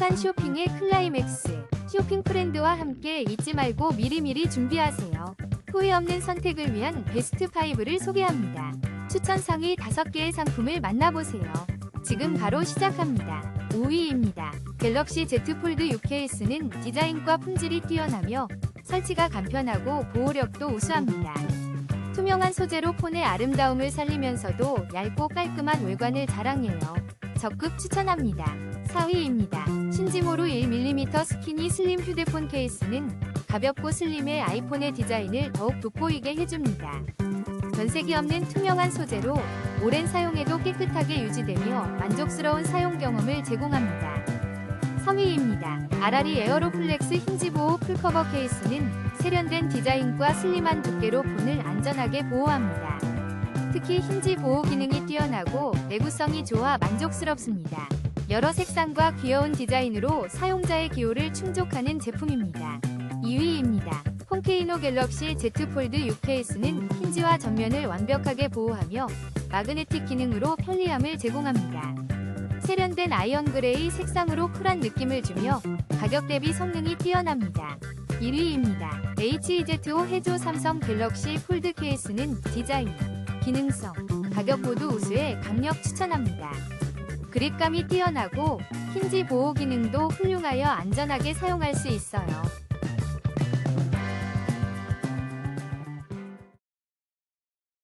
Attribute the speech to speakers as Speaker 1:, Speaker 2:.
Speaker 1: 행복한 쇼핑의 클라이맥스. 쇼핑 프렌드와 함께 잊지 말고 미리미리 준비하세요. 후회 없는 선택을 위한 베스트 5를 소개합니다. 추천 상위 5개의 상품을 만나보세요. 지금 바로 시작합니다. 5위입니다. 갤럭시 Z 폴드 6케이스는 디자인과 품질이 뛰어나며 설치가 간편하고 보호력도 우수합니다. 투명한 소재로 폰의 아름다움을 살리면서도 얇고 깔끔한 외관을 자랑해요. 적극 추천합니다. 4위입니다. 신지모루 1mm 스키니 슬림 휴대폰 케이스는 가볍고 슬림의 아이폰의 디자인을 더욱 돋보이게 해줍니다. 변색이 없는 투명한 소재로 오랜 사용에도 깨끗하게 유지되며 만족스러운 사용 경험을 제공합니다. 3위입니다. 아라리 에어로플렉스 힌지 보호 풀커버 케이스는 세련된 디자인과 슬림한 두께로 폰을 안전하게 보호합니다. 특히 힌지 보호 기능이 뛰어나고 내구성이 좋아 만족스럽습니다. 여러 색상과 귀여운 디자인으로 사용자의 기호를 충족하는 제품입니다. 2위입니다. 폰케이노 갤럭시 Z 폴드 6케이스는 힌지와 전면을 완벽하게 보호하며 마그네틱 기능으로 편리함을 제공합니다. 세련된 아이언 그레이 색상으로 쿨한 느낌을 주며 가격 대비 성능이 뛰어납니다. 1위입니다. HEZ5 해조 삼성 갤럭시 폴드 케이스는 디자인, 기능성, 가격 모두 우수해 강력 추천합니다. 그립감이 뛰어나고 힌지 보호 기능도 훌륭하여 안전하게 사용할 수 있어요.